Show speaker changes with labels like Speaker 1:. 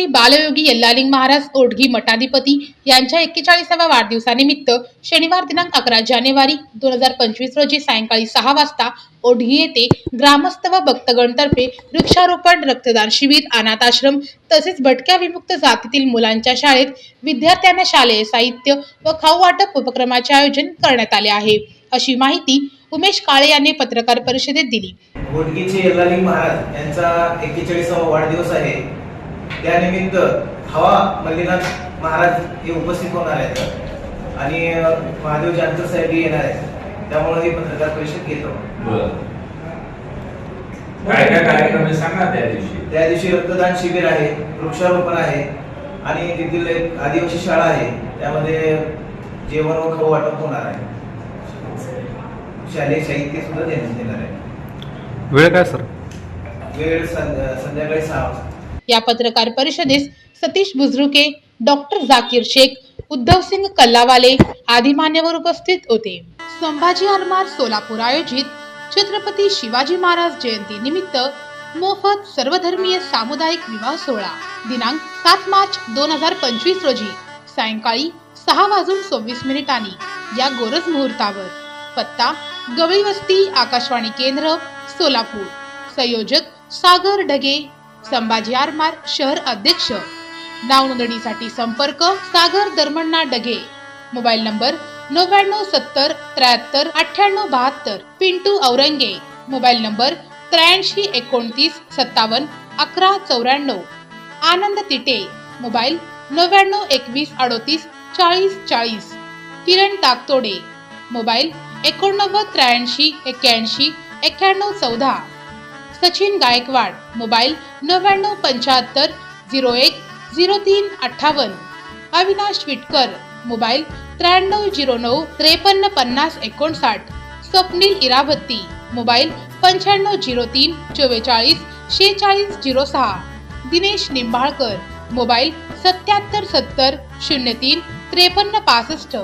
Speaker 1: श्री बालयोगी यल्लालिंग महाराज ओढगी मठाधिपती यांच्या एक्केचाळीसाव्या वाढदिवसानिमित्त शनिवार दिनांक अकरा जानेवारी दोन हजार पंचवीस रोजी सायंकाळी सहा वाजता ओढगी येथे ग्रामस्थ व भक्तगणतर्फे वृक्षारोपण रक्तदान शिबिर अनाथ आश्रम तसेच भटक्या विमुक्त जातीतील मुलांच्या शाळेत विद्यार्थ्यांना शालेय साहित्य व खाऊ वाटप उपक्रमाचे आयोजन करण्यात आले आहे. अशी माहिती उमेश काळे यांनी पत्रकार परिषदेत दिली.
Speaker 2: घोटकीचे यल्लालिंग महाराज यांचा एक्केचाळीसावा वाढदिवस आहे. त्यानिमित्त हवा मल्लीनाथ महाराज हे उपस्थित होणार आहेत. आणि महादेव जानकर साहेबही येणार आहेत. त्यामुळे ही पत्रकार परिषद घेतो.
Speaker 3: काय काय कार्यक्रम सांगा त्या दिवशी.
Speaker 2: त्या दिवशी रक्तदान शिबिर आहे वृक्षारोपण आहे आणि तिथील एक आदिवासी शाळा आहे. त्यामध्ये जेवण व खाऊ वाटप होणार आहे. शालेय साहित्य सुद्धा देण्यात येणार आहे.
Speaker 4: वेळ काय सर?
Speaker 2: वेळ संध्या- संध्याकाळी सहा वाजता.
Speaker 1: या पत्रकार परिषदेस सतीश बुजरुके डॉक्टर जाकीर शेख उद्धवसिंग कल्लावाले आदी मान्यवर उपस्थित होते. संभाजी आरमार सोलापूर आयोजित छत्रपती शिवाजी महाराज जयंती निमित्त मोफत सर्वधर्मीय सामुदायिक विवाह सोहळा दिनांक सात मार्च दोन हजार पंचवीस रोजी सायंकाळी सहा वाजून सव्वीस मिनिटांनी या गोरज मुहूर्तावर. पत्ता गवळी वस्ती आकाशवाणी केंद्र सोलापूर. संयोजक सागर ढगे संभाजी आरमार शहर अध्यक्ष. नाव नोंदणीसाठी संपर्क सागर दरमण्णा डगे. मोबाईल नंबर नव्याण्णव सत्तर त्र्याहत्तर अठ्ठ्याण्णव बहात्तर. पिंटू औरंगे. मोबाईल नंबर त्र्याऐंशी एकोणतीस सत्तावन्न अकरा चौऱ्याण्णव. आनंद तिटे. मोबाईल नव्याण्णव एकवीस अडोतीस चाळीस चाळीस. किरण ताकतोडे. मोबाईल एकोणनव्वद त्र्याऐंशी एक्क्याऐंशी एक्क्याण्णव चौदा. सचिन गायकवाड मोबाईल नव्याण्णव पंच्याहत्तर झिरो एक झिरो तीन अठ्ठावन्न. अविनाश विटकर मोबाईल त्र्याण्णव झिरो नऊ त्रेपन्न पन्नास एकोणसाठ. स्वप्नील इरावती मोबाईल पंच्याण्णव झिरो तीन चव्वेचाळीस शेहेचाळीस झिरो सहा. दिनेश निंबाळकर मोबाईल सत्याहत्तर सत्तर शून्य तीन त्रेपन्न पासष्ट.